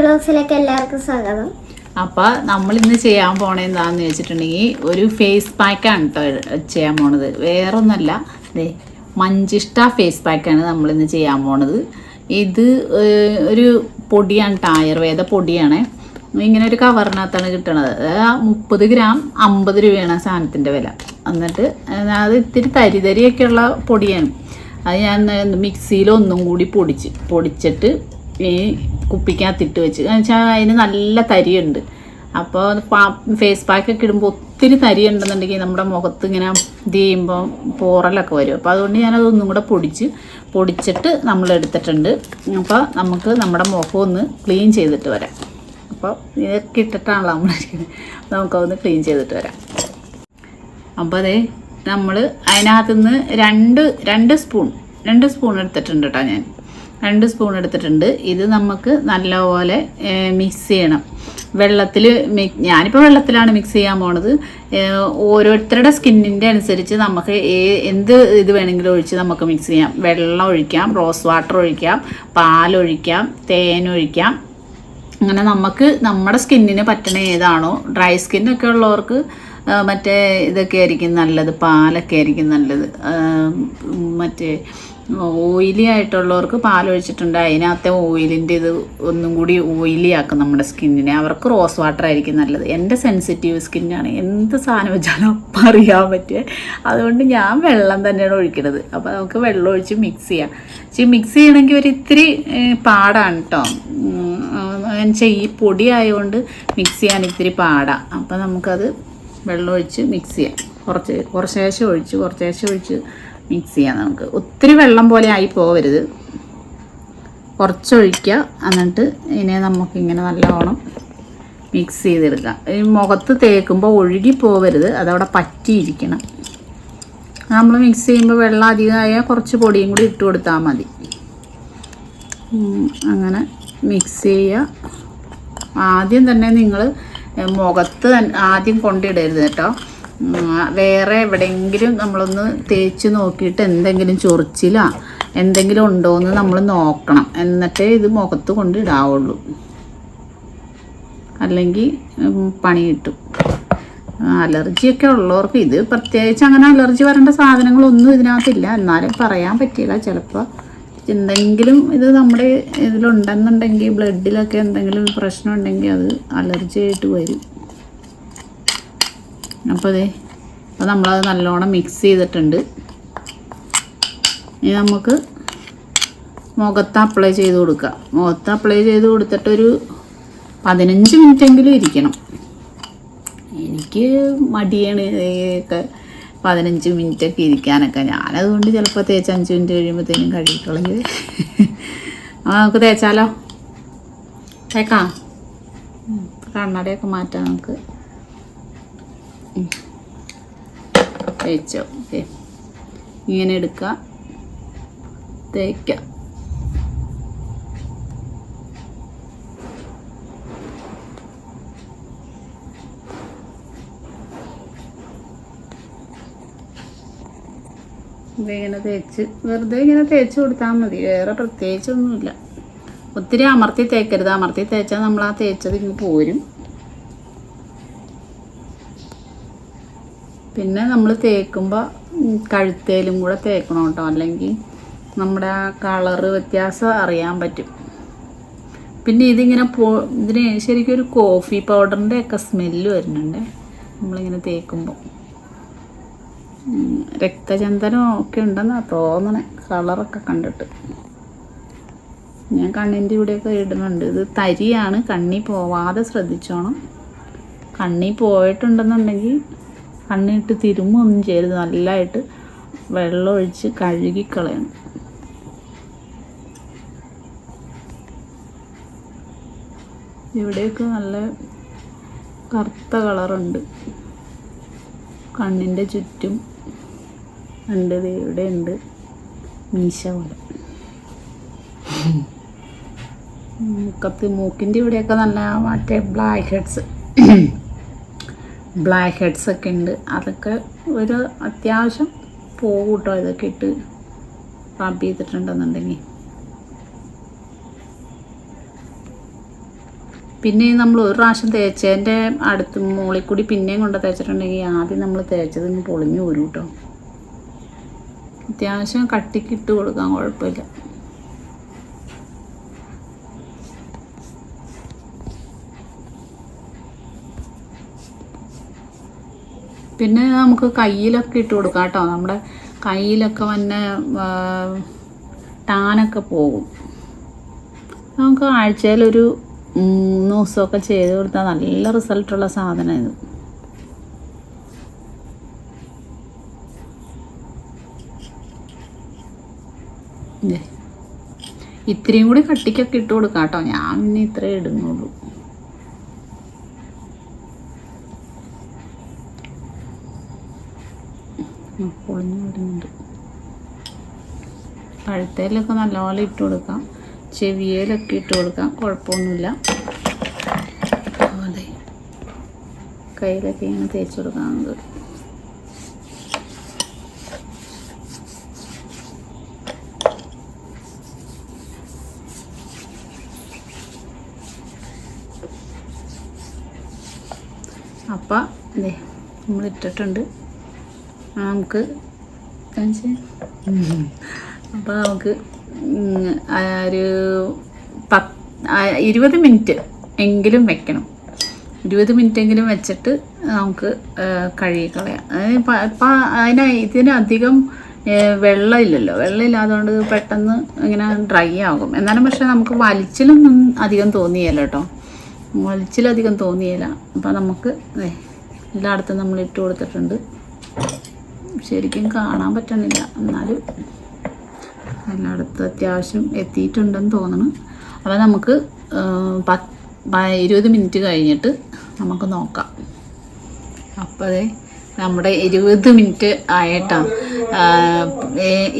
വ്ളോഗ്സിലേക്ക് എല്ലാവർക്കും സ്വാഗതം. അപ്പോൾ നമ്മൾ ഇന്ന് ചെയ്യാൻ പോണേ വെച്ചിട്ടുണ്ടെങ്കിൽ ഒരു ഫേസ് പാക്കാണ് കേട്ടോ ചെയ്യാൻ പോണത്. വേറൊന്നല്ല ദേ മഞ്ചിഷ്ട ഫേസ് പാക്കാണ് നമ്മൾ ഇന്ന് ചെയ്യാൻ പോണത്. ഇത് ഒരു പൊടിയാണ് കേട്ടോ ആയുർവേദ പൊടിയാണ്. ഇങ്ങനെ ഒരു കവറിനകത്താണ് കിട്ടണത്. മുപ്പത് ഗ്രാം അമ്പത് രൂപയാണ് ആ സാധനത്തിന്റെ വില. എന്നിട്ട് അത് ഇത്തിരി തരി തരിയൊക്കെയുള്ള പൊടിയാണ്. അത് ഞാൻ മിക്സിയിൽ ഒന്നും കൂടി പൊടിച്ച് പൊടിച്ചിട്ട് ഈ കുപ്പിക്കകത്തിട്ട് വെച്ച്. വെച്ചാൽ അതിന് നല്ല തരിയുണ്ട്. അപ്പോൾ ഫേസ് പാക്കൊക്കെ ഇടുമ്പോൾ ഒത്തിരി തരി ഉണ്ടെന്നുണ്ടെങ്കിൽ നമ്മുടെ മുഖത്ത് ഇങ്ങനെ ഇത് ചെയ്യുമ്പോൾ പോറലൊക്കെ വരും. അപ്പോൾ അതുകൊണ്ട് ഞാനത് ഒന്നും കൂടെ പൊടിച്ച് പൊടിച്ചിട്ട് നമ്മൾ എടുത്തിട്ടുണ്ട്. അപ്പോൾ നമുക്ക് നമ്മുടെ മുഖം ഒന്ന് ക്ലീൻ ചെയ്തിട്ട് വരാം. അപ്പോൾ ഇതൊക്കെ ഇട്ടിട്ടാണല്ലോ നമ്മൾ നമുക്കതൊന്ന് ക്ലീൻ ചെയ്തിട്ട് വരാം. അപ്പോൾ അതെ നമ്മൾ അതിനകത്തുനിന്ന് രണ്ട് രണ്ട് സ്പൂൺ രണ്ട് സ്പൂൺ എടുത്തിട്ടുണ്ട് കേട്ടോ ഞാൻ. രണ്ട് സ്പൂൺ എടുത്തിട്ടുണ്ട്. ഇത് നമുക്ക് നല്ലപോലെ മിക്സ് ചെയ്യണം. വെള്ളത്തിൽ ഞാനിപ്പോൾ വെള്ളത്തിലാണ് മിക്സ് ചെയ്യാൻ പോണത്. ഓരോരുത്തരുടെ സ്കിന്നിന്റെ അനുസരിച്ച് നമുക്ക് എന്ത് ഇത് വേണമെങ്കിലും ഒഴിച്ച് നമുക്ക് മിക്സ് ചെയ്യാം. വെള്ളം ഒഴിക്കാം റോസ് വാട്ടർ ഒഴിക്കാം പാലൊഴിക്കാം തേൻ ഒഴിക്കാം. അങ്ങനെ നമുക്ക് നമ്മുടെ സ്കിന്നിന് പറ്റണ ഏതാണോ ഡ്രൈ സ്കിന്നൊക്കെ ഉള്ളവർക്ക് മറ്റേ ഇതൊക്കെ ആയിരിക്കും നല്ലത് പാലൊക്കെ ആയിരിക്കും നല്ലത്. മറ്റേ ഓയിലി ആയിട്ടുള്ളവർക്ക് പാലൊഴിച്ചിട്ടുണ്ട്. അതിനകത്തെ ഓയിലിന്റെ ഇത് ഒന്നും കൂടി ഓയിലി ആക്കും നമ്മുടെ സ്കിന്നിനെ. അവർക്ക് റോസ് വാട്ടർ ആയിരിക്കും നല്ലത്. എന്റെ സെൻസിറ്റീവ് സ്കിന്നാണ്. എന്ത് സാധനം വെച്ചാലും അപ്പം അറിയാൻ പറ്റുക അതുകൊണ്ട് ഞാൻ വെള്ളം തന്നെയാണ് ഒഴിക്കുന്നത് അപ്പോൾ നമുക്ക് വെള്ളം ഒഴിച്ച് മിക്സ് ചെയ്യാം. പക്ഷേ മിക്സ് ചെയ്യണമെങ്കിൽ ഒരു ഇത്തിരി പാടാണ് കേട്ടോ ഈ പൊടി ആയതുകൊണ്ട് മിക്സ് ചെയ്യാൻ ഇത്തിരി പാടാണ് അപ്പോൾ നമുക്കത് വെള്ളം ഒഴിച്ച് മിക്സ് ചെയ്യാം. കുറച്ച് കുറച്ച് ശേഷം ഒഴിച്ച് കുറച്ച് ശേഷം ഒഴിച്ച് മിക്സ് ചെയ്യാം നമുക്ക്. ഒത്തിരി വെള്ളം പോലെ ആയി പോകരുത് കുറച്ചൊഴിക്കുക എന്നിട്ട് ഇതിനെ നമുക്കിങ്ങനെ നല്ലോണം മിക്സ് ചെയ്തെടുക്കാം. ഈ മുഖത്ത് തേക്കുമ്പോൾ ഒഴുകി പോകരുത് അതവിടെ പറ്റിയിരിക്കണം. നമ്മൾ മിക്സ് ചെയ്യുമ്പോൾ വെള്ളം അധികമായാൽ കുറച്ച് പൊടിയും കൂടി ഇട്ട് കൊടുത്താൽ മതി. അങ്ങനെ മിക്സ് ചെയ്യുക ആദ്യം തന്നെ നിങ്ങൾ മുഖത്ത് ആദ്യം കൊണ്ടിടരുത് കേട്ടോ. വേറെ എവിടെയെങ്കിലും നമ്മളൊന്ന് തേച്ച് നോക്കിയിട്ട് എന്തെങ്കിലും ചൊറിച്ചിലാ എന്തെങ്കിലും ഉണ്ടോ എന്ന് നമ്മൾ നോക്കണം. എന്നിട്ടേ ഇത് മുഖത്ത് കൊണ്ട് ഇടാവുള്ളൂ. അല്ലെങ്കിൽ പണി കിട്ടും. അലർജിയൊക്കെ ഉള്ളവർക്ക് ഇത് പ്രത്യേകിച്ച് അങ്ങനെ അലർജി വരേണ്ട സാധനങ്ങളൊന്നും ഇതിനകത്തില്ല. എന്നാലും പറയാൻ പറ്റില്ല ചിലപ്പോൾ എന്തെങ്കിലും ഇത് നമ്മുടെ ഇതിലുണ്ടെന്നുണ്ടെങ്കിൽ ബ്ലഡിലൊക്കെ എന്തെങ്കിലും പ്രശ്നം ഉണ്ടെങ്കിൽ അത് അലർജി ആയിട്ട് വരും. അപ്പോൾ അതെ അപ്പോൾ നമ്മളത് നല്ലോണം മിക്സ് ചെയ്തിട്ടുണ്ട്. ഇനി നമുക്ക് മുഖത്ത് അപ്ലൈ ചെയ്ത് കൊടുക്കുക മുഖത്ത് അപ്ലൈ ചെയ്ത് കൊടുത്തിട്ടൊരു പതിനഞ്ച് മിനിറ്റെങ്കിലും ഇരിക്കണം. എനിക്ക് മടിയാണ് ഒക്കെ പതിനഞ്ച് മിനിറ്റൊക്കെ ഇരിക്കാനൊക്കെ. ഞാനതുകൊണ്ട് ചിലപ്പോൾ തേച്ച് അഞ്ച് മിനിറ്റ് കഴിയുമ്പോഴത്തേനും ആ നമുക്ക് തേച്ചാലോ? തേക്കാം. കണ്ണടയൊക്കെ മാറ്റാം നമുക്ക്. തേച്ചോ. ഓക്കെ ഇങ്ങനെ എടുക്കുക തേക്കാം. ഇതിങ്ങനെ തേച്ച് വെറുതെ ഇങ്ങനെ തേച്ച് കൊടുത്താൽ മതി. വേറെ പ്രത്യേകിച്ചൊന്നുമില്ല. ഒത്തിരി അമർത്തി തേക്കരുത്. അമർത്തി തേച്ചാൽ നമ്മൾ ആ തേച്ചത് ഇങ്ങ് പോരും. പിന്നെ നമ്മൾ തേക്കുമ്പോൾ കഴുത്തേലും കൂടെ തേക്കണം കേട്ടോ അല്ലെങ്കിൽ നമ്മുടെ ആ കളറ് വ്യത്യാസം അറിയാൻ പറ്റും. പിന്നെ ഇതിങ്ങനെ പോ ഇതിന് ശരിക്കും ഒരു കോഫി പൗഡറിന്റെ ഒക്കെ സ്മെല്ല് വരുന്നുണ്ട് നമ്മളിങ്ങനെ തേക്കുമ്പോൾ രക്തചന്ദനം ഒക്കെ ഉണ്ടെന്നാ തോന്നണേ കളറൊക്കെ കണ്ടിട്ട്. ഞാൻ കണ്ണിന്റെ ഇവിടെയൊക്കെ ഇടുന്നുണ്ട്. ഇത് തരിയാണ് കണ്ണി പോവാതെ ശ്രദ്ധിച്ചോണം. കണ്ണി പോയിട്ടുണ്ടെന്നുണ്ടെങ്കിൽ കണ്ണിട്ട് തിരുമ്പൊന്നും ചെയ്യരുത്. നല്ലതായിട്ട് വെള്ളമൊഴിച്ച് കഴുകിക്കളയണം. ഇവിടെയൊക്കെ നല്ല കറുത്ത കളറുണ്ട്. കണ്ണിന്റെ ചുറ്റും ഉണ്ട്. ഇവിടെ ഉണ്ട് മീശ പോലെ. മൂക്കത്ത് മൂക്കിന്റെ ഇവിടെയൊക്കെ നല്ല മറ്റേ ബ്ലാക്ക് ഹെഡ്സ് ബ്ലാക്ക് ഹെഡ്സ് ഒക്കെ ഉണ്ട്. അതൊക്കെ ഒരു അത്യാവശ്യം പോകും കേട്ടോ ഇതൊക്കെ ഇട്ട് റബ് ചെയ്തിട്ടുണ്ടെന്നുണ്ടെങ്കിൽ. പിന്നെ നമ്മൾ ഒരു പ്രാവശ്യം തേച്ചതിന്റെ അടുത്ത് മുകളിൽ കൂടി പിന്നെയും കൊണ്ട് തേച്ചിട്ടുണ്ടെങ്കിൽ ആദ്യം നമ്മൾ തേച്ചത് പൊളിഞ്ഞു വരും കേട്ടോ അത്യാവശ്യം കട്ടിക്കിട്ട് കൊടുക്കാൻ കുഴപ്പമില്ല. പിന്നെ നമുക്ക് കയ്യിലൊക്കെ ഇട്ട് കൊടുക്കാം കേട്ടോ. നമ്മുടെ കയ്യിലൊക്കെ വന്ന ടാനൊക്കെ പോകും. നമുക്ക് ആഴ്ചയിലൊരു മൂന്ന് ദിവസമൊക്കെ ചെയ്ത് കൊടുത്താൽ നല്ല റിസൾട്ടുള്ള സാധനം ഇത്. ഇത്രയും കൂടി കട്ടിക്കൊക്കെ ഇട്ട് കൊടുക്കാം കേട്ടോ. ഞാൻ പിന്നെ ഇത്രേ ഇടുന്നുള്ളൂ. പൊളിഞ്ഞു വരുന്നുണ്ട്. പഴുത്തേലൊക്കെ നല്ലപോലെ ഇട്ട് കൊടുക്കാം. ചെവിയേലൊക്കെ ഇട്ട് കൊടുക്കാം. കുഴപ്പമൊന്നുമില്ല. അതെ. കയ്യിലൊക്കെ ഇങ്ങനെ തേച്ച് കൊടുക്കാവുന്നത് അപ്പം ഇതേ ആ, നമുക്ക് അപ്പോൾ നമുക്ക് ഒരു പത്ത് ഇരുപത് മിനിറ്റ് എങ്കിലും വെക്കണം. ഇരുപത് മിനിറ്റ് എങ്കിലും വെച്ചിട്ട് നമുക്ക് ആ, കഴുകി കളയാം. അതായത് ഇപ്പം അതിന് ഇതിനധികം വെള്ളമില്ലല്ലോ വെള്ളമില്ലാത്തതുകൊണ്ട് പെട്ടെന്ന് ഇങ്ങനെ ഡ്രൈ ആകും. എന്നാലും പക്ഷേ നമുക്ക് വലിച്ചിലൊന്നും അധികം തോന്നിയല്ല കേട്ടോ. വലിച്ചിലധികം തോന്നിയില്ല അപ്പം നമുക്ക് എല്ലായിടത്തും നമ്മൾ ഇട്ട് കൊടുത്തിട്ടുണ്ട്. ശരിക്കും കാണാൻ പറ്റണില്ല എന്നാലും എല്ലായിടത്ത് അത്യാവശ്യം എത്തിയിട്ടുണ്ടെന്ന് തോന്നുന്നു അപ്പോൾ നമുക്ക് പത്ത് ഇരുപത് മിനിറ്റ് കഴിഞ്ഞിട്ട് നമുക്ക് നോക്കാം. അപ്പോഴേ നമ്മുടെ ഇരുപത് മിനിറ്റ് ആയിട്ടാണ്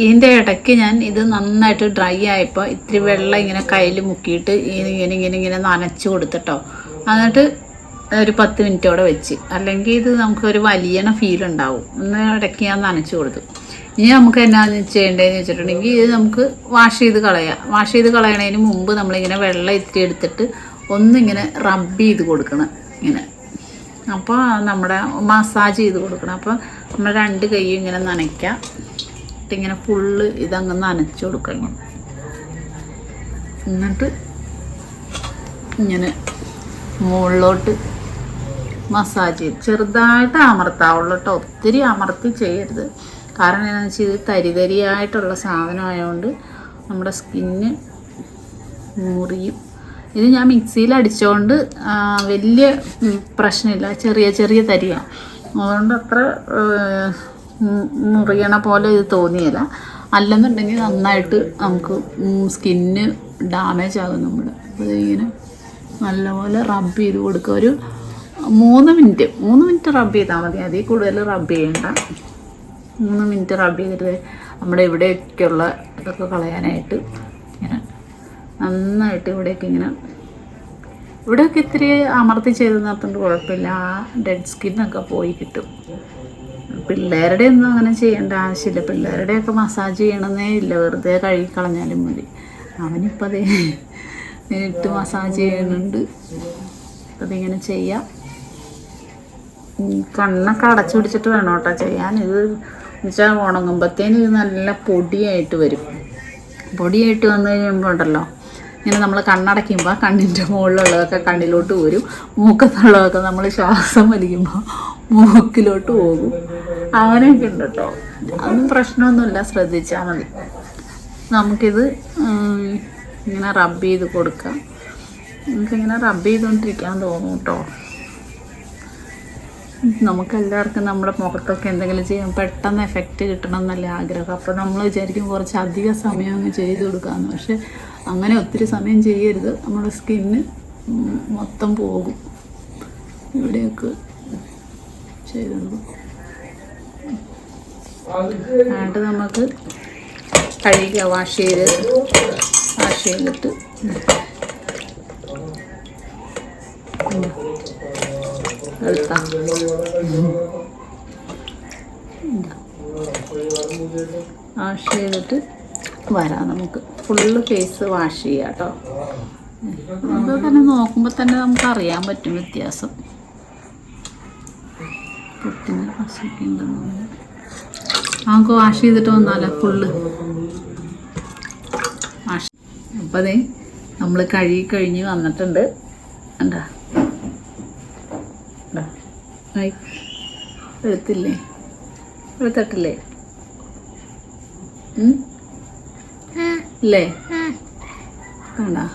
ഇതിന്റെ ഇടയ്ക്ക് ഞാൻ ഇത് നന്നായിട്ട് ഡ്രൈ ആയപ്പോൾ ഇത്തിരി വെള്ളം ഇങ്ങനെ കയ്യിൽ മുക്കിയിട്ട് ഇങ്ങനെ ഇങ്ങനെ ഇങ്ങനെ നനച്ച് കൊടുത്തിട്ടോ. എന്നിട്ട് ഒരു പത്ത് മിനിറ്റോടെ വെച്ച്. അല്ലെങ്കിൽ ഇത് നമുക്കൊരു വലിയണ ഫീൽ ഉണ്ടാവും. ഒന്ന് ഇടയ്ക്ക് ഞാൻ നനച്ച് കൊടുത്തു. ഇനി നമുക്ക് എന്നാന്ന് ചെയ്യേണ്ടതെന്ന് വെച്ചിട്ടുണ്ടെങ്കിൽ ഇത് നമുക്ക് വാഷ് ചെയ്ത് കളയാം. വാഷ് ചെയ്ത് കളയണതിന് മുമ്പ് നമ്മളിങ്ങനെ വെള്ളം ഇത്തിരി എടുത്തിട്ട് ഒന്നിങ്ങനെ റബ്ബ് ചെയ്ത് കൊടുക്കണം. ഇങ്ങനെ. അപ്പോൾ നമ്മുടെ മസാജ് ചെയ്ത് കൊടുക്കണം. അപ്പോൾ നമ്മൾ രണ്ട് കൈയും ഇങ്ങനെ നനയ്ക്കാം. ഇങ്ങനെ ഫുള്ള് ഇതങ്ങ് നനച്ച് കൊടുക്കണം. എന്നിട്ട് ഇങ്ങനെ മുകളിലോട്ട് മസാജ് ചെയ്ത്. ചെറുതായിട്ട് അമർത്താവുള്ളൂ കേട്ടോ ഒത്തിരി അമർത്തി ചെയ്യരുത്. കാരണം എന്താണെന്ന് വെച്ചാൽ ഇത് തരിതരിയായിട്ടുള്ള സാധനമായതുകൊണ്ട് നമ്മുടെ സ്കിന്ന് മുറിയും. ഇത് ഞാൻ മിക്സിയിൽ അടിച്ചുകൊണ്ട് വലിയ പ്രശ്നമില്ല. ചെറിയ ചെറിയ തരിയാണ് അതുകൊണ്ട് അത്ര മുറിയണ പോലെ ഇത് തോന്നിയില്ല. അല്ലെന്നുണ്ടെങ്കിൽ നന്നായിട്ട് നമുക്ക് സ്കിന്ന് ഡാമേജ് ആകും നമ്മൾ അപ്പോൾ ഇങ്ങനെ നല്ലപോലെ റബ്ബ് ചെയ്ത് കൊടുക്കുക ഒരു മൂന്ന് മിനിറ്റ് മൂന്ന് മിനിറ്റ് റബ്ബ് ചെയ്താൽ മതി. അതിൽ കൂടുതൽ റബ്ബ് ചെയ്യേണ്ട. മൂന്ന് മിനിറ്റ് റബ്ബ് ചെയ്തിട്ട് നമ്മുടെ ഇവിടെയൊക്കെയുള്ള ഇതൊക്കെ കളയാനായിട്ട് ഇങ്ങനെ നന്നായിട്ട് ഇവിടെയൊക്കെ ഇങ്ങനെ ഇവിടെയൊക്കെ ഇത്തിരി അമർത്തി ചെയ്ത് നിർത്തേണ്ട കുഴപ്പമില്ല. ആ ഡെഡ് സ്കിന്നൊക്കെ പോയി കിട്ടും. പിള്ളേരുടെ ഒന്നും അങ്ങനെ ചെയ്യേണ്ട ആവശ്യമില്ല. പിള്ളേരുടെയൊക്കെ മസാജ് ചെയ്യണമെന്നേ ഇല്ല. വെറുതെ കഴുകി കളഞ്ഞാലും മതി. അവനിപ്പോൾ അതേ ഇട്ട് മസാജ് ചെയ്യുന്നുണ്ട്. അതിങ്ങനെ ചെയ്യാം. കണ്ണൊക്കെ അടച്ചു പിടിച്ചിട്ട് വേണം കേട്ടോ ചെയ്യാൻ. ഇത് വെച്ചാൽ ഉണങ്ങുമ്പോഴത്തേന് ഇത് നല്ല പൊടിയായിട്ട് വരും. പൊടിയായിട്ട് വന്നു കഴിയുമ്പോൾ ഉണ്ടല്ലോ ഇങ്ങനെ നമ്മൾ കണ്ണടയ്ക്കുമ്പോൾ കണ്ണിന്റെ മുകളിലുള്ളതൊക്കെ കണ്ണിലോട്ട് വരും മൂക്കത്തുള്ളതൊക്കെ നമ്മൾ ശ്വാസം വലിക്കുമ്പോൾ മൂക്കിലോട്ട് പോകും. അങ്ങനെയൊക്കെ ഉണ്ട് കേട്ടോ. അതൊന്നും പ്രശ്നമൊന്നുമില്ല ശ്രദ്ധിച്ചാൽ മതി. നമുക്കിത് ഇങ്ങനെ റബ്ബ് ചെയ്ത് കൊടുക്കുക നമുക്കിങ്ങനെ റബ്ബ് ചെയ്തുകൊണ്ടിരിക്കാൻ തോന്നും കേട്ടോ നമുക്കെല്ലാവർക്കും നമ്മുടെ മുഖത്തൊക്കെ എന്തെങ്കിലും ചെയ്യാൻ പെട്ടെന്ന് എഫക്റ്റ് കിട്ടണം എന്നല്ലേ ആഗ്രഹം. അപ്പോൾ നമ്മൾ വിചാരിക്കും കുറച്ച് അധിക സമയം അങ്ങ് ചെയ്ത് കൊടുക്കാമെന്ന് പക്ഷെ അങ്ങനെ ഒത്തിരി സമയം ചെയ്യരുത്. നമ്മുടെ സ്കിന്ന് മൊത്തം പോകും. ഇവിടെയൊക്കെ ചെയ്ത് കൊടുക്കും എന്നിട്ട് നമുക്ക് കഴുകുക വാഷ് ചെയ്ത് ചെയ്തിട്ട് വാഷ് ചെയ്തിട്ട് വരാം നമുക്ക്. ഫുള്ള് ഫേസ് വാഷ് ചെയ്യാം കേട്ടോ. അത് തന്നെ നോക്കുമ്പോൾ തന്നെ നമുക്ക് അറിയാൻ പറ്റും വ്യത്യാസം. പൊട്ടിന് പശയൊക്കെ ഉണ്ടെന്ന്. നമുക്ക് വാഷ് ചെയ്തിട്ട് വന്നാലോ ഫുള്ള്? അപ്പം അതെ നമ്മൾ കഴുകി കഴിഞ്ഞ് വന്നിട്ടുണ്ട്. എന്താ എഴുത്തില്ലേ എഴുത്തട്ടില്ലേ ഉം? ഇല്ലേ? കണ്ടാ?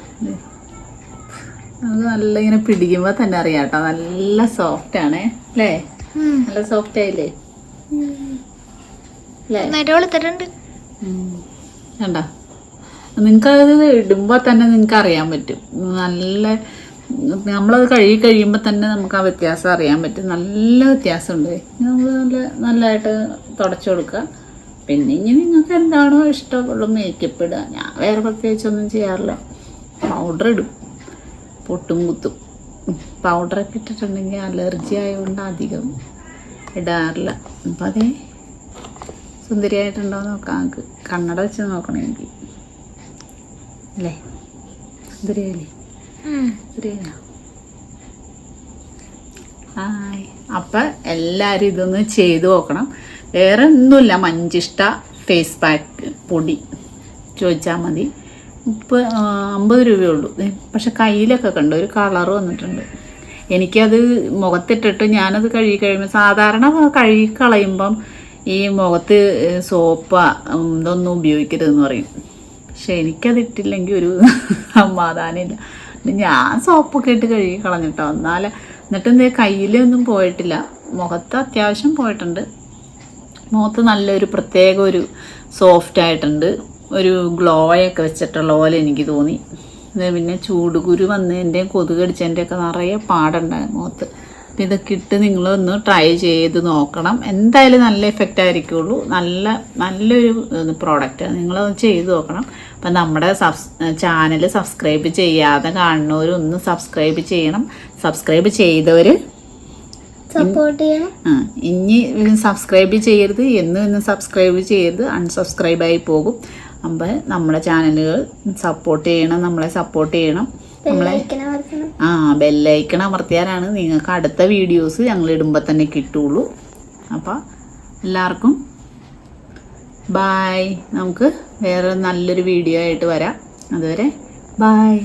നമുക്ക് നല്ല ഇങ്ങനെ പിടിക്കുമ്പോൾ തന്നെ അറിയാം കേട്ടോ. നല്ല സോഫ്റ്റ് ആണ്. അല്ലേ? നല്ല സോഫ്റ്റ് ആയില്ലേ? കണ്ട? നിങ്ങൾക്കത് ഇടുമ്പോൾ തന്നെ നിങ്ങൾക്ക് അറിയാൻ പറ്റും. നല്ല നമ്മളത് കഴുകി കഴിയുമ്പോൾ തന്നെ നമുക്ക് ആ വ്യത്യാസം അറിയാൻ പറ്റും. നല്ല വ്യത്യാസമുണ്ട്. നമ്മൾ നല്ല നല്ലതായിട്ട് തുടച്ചു കൊടുക്കുക. പിന്നെ ഇനി നിങ്ങൾക്ക് എന്താണോ ഇഷ്ടമുള്ള മേക്കപ്പ് ഇടുക. ഞാൻ വേറെ പ്രത്യേകിച്ചൊന്നും ചെയ്യാറില്ല. പൗഡർ ഇടും. പൊട്ടും കുത്തും. പൗഡറൊക്കെ ഇട്ടിട്ടുണ്ടെങ്കിൽ അലർജി ആയതുകൊണ്ട് അധികം ഇടാറില്ല. അപ്പം അതേ സുന്ദരിയായിട്ടുണ്ടോ നോക്കാം. നമുക്ക് കണ്ണട വെച്ച് നോക്കണം എനിക്ക് അല്ലേ? സുന്ദരിയല്ലേ സുന്ദരിയാ ഹായ് അപ്പം എല്ലാവരും ഇതൊന്ന് ചെയ്തു നോക്കണം. വേറെ ഒന്നുമില്ല. മഞ്ചിഷ്ട ഫേസ് പാക്ക് പൊടി. ചോദിച്ചാൽ മതി. മുപ്പത് അമ്പത് രൂപയുള്ളൂ. പക്ഷെ കയ്യിലൊക്കെ കണ്ടു. ഒരു കളർ വന്നിട്ടുണ്ട്. എനിക്കത് മുഖത്തിട്ടിട്ട് ഞാനത് കഴുകി കഴിയുമ്പോൾ സാധാരണ കഴുകി കളയുമ്പം ഈ മുഖത്ത് സോപ്പ ഇതൊന്നും ഉപയോഗിക്കരുതെന്ന് പറയും. പക്ഷെ എനിക്കത് ഇട്ടില്ലെങ്കിൽ ഒരു സമാധാനമില്ല. ഞാൻ സോപ്പൊക്കെ ഇട്ട് കഴുകി കളഞ്ഞിട്ടോ. എന്നാലേ എന്നിട്ട് എന്തേ കയ്യിലൊന്നും പോയിട്ടില്ല. മുഖത്ത് അത്യാവശ്യം പോയിട്ടുണ്ട്. മുഖത്ത് നല്ലൊരു പ്രത്യേക ഒരു സോഫ്റ്റ് ആയിട്ടുണ്ട്. ഒരു ഗ്ലോയൊക്കെ വെച്ചിട്ടുള്ള പോലെ എനിക്ക് തോന്നി. പിന്നെ ചൂടുകുരു വന്നതിന്റെയും കൊതുക് അടിച്ചതിന്റെയൊക്കെ നിറയെ പാടുണ്ടായി മുഖത്ത്. അപ്പം ഇതൊക്കെ ഇട്ട് നിങ്ങളൊന്ന് ട്രൈ ചെയ്ത് നോക്കണം. എന്തായാലും നല്ല എഫക്റ്റ് ആയിരിക്കുള്ളൂ. നല്ല നല്ലൊരു പ്രോഡക്റ്റാണ് നിങ്ങളൊന്ന് ചെയ്ത് നോക്കണം. അപ്പം നമ്മുടെ സബ്സ് ചാനൽ സബ്സ്ക്രൈബ് ചെയ്യാതെ കാണുന്നവരൊന്ന് സബ്സ്ക്രൈബ് ചെയ്യണം. സബ്സ്ക്രൈബ് ചെയ്തവർ സപ്പോർട്ട് ചെയ്യണം. ആ ഇനി സബ്സ്ക്രൈബ് ചെയ്യരുത്. എന്നും ഇന്ന് സബ്സ്ക്രൈബ് ചെയ്യരുത്. അൺസബ്സ്ക്രൈബ് ആയി പോകും. അപ്പം നമ്മുടെ ചാനലുകൾ സപ്പോർട്ട് ചെയ്യണം. നമ്മളെ സപ്പോർട്ട് ചെയ്യണം. നമ്മളെ ആ ബെല്ലൈക്കൺ അമർത്തിയാലാണ് നിങ്ങൾക്ക് അടുത്ത വീഡിയോസ് ഞങ്ങൾ ഇടുമ്പോൾ തന്നെ കിട്ടുള്ളൂ. അപ്പോൾ എല്ലാവർക്കും ബായ് നമുക്ക് വേറെ നല്ലൊരു വീഡിയോ ആയിട്ട് വരാം. അതുവരെ ബായ്